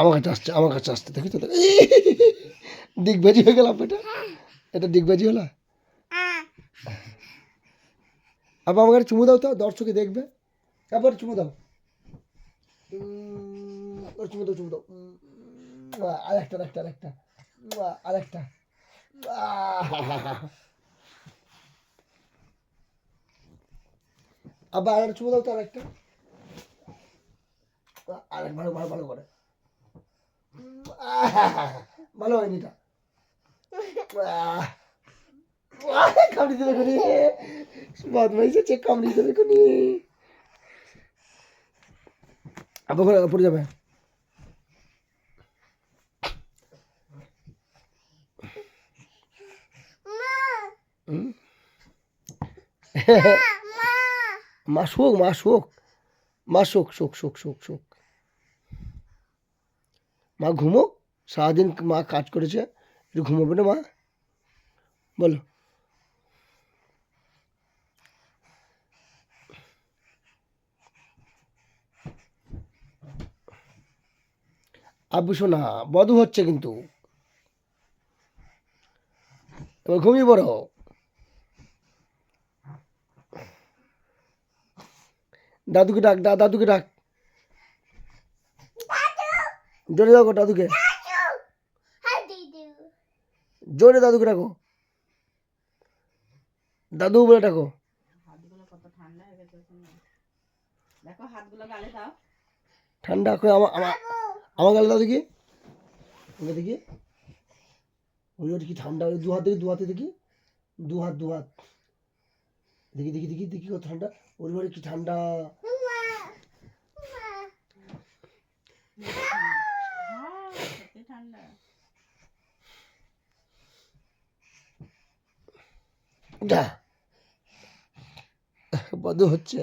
আমার কাছে আসছে, আমার কাছে আসছে, দেখি তো দিগবাজি হয়ে গেলাম এটা এটা দিগবাজি হলো? আবার আমার একটা চুমু দাও তো দর্শকে দেখবে। তারপর চুমু দাও। চুমু দাও চুমু দাও। আরেকটা আরেকটা আরেকটা। আরেকটা। আবার আরেকটা চুমু দাও তো, আরেকটা। আরেক ভালো ভালো ভালো করে। ভালো হয়নি এটা। কামড়ি দেবে খুনি বদমাইশ আছে কামড়ি দেবে আবার পড়ে যাবে। মা শোক মা শোক। মা শোক শোক শোক শোক শোক। মা ঘুমো, সারাদিন মা কাজ করেছে, একটু ঘুমোবে না মা? বলো। আব্বু শোনা বধু হচ্ছে কিন্তু। এবার ঘুমিয়ে পড়ো। দাদুকে ডাক দা দাদুকে ডাক। জোরে ডাকো দাদুকে। জোরে দাদুকে ডাকো। দাদু বলে ডাকো। ঠান্ডা। দেখো দাও। করে আমার আমার আমার গালে দাও দেখি। ওকে দেখি। ওই কি ঠান্ডা ওই দু হাত দেখি দু হাতে দেখি। দু হাত দু হাত দেখি দেখি দেখি দেখি কত ঠান্ডা। ওর কি ঠান্ডা। যা বদ্ধ হচ্ছে।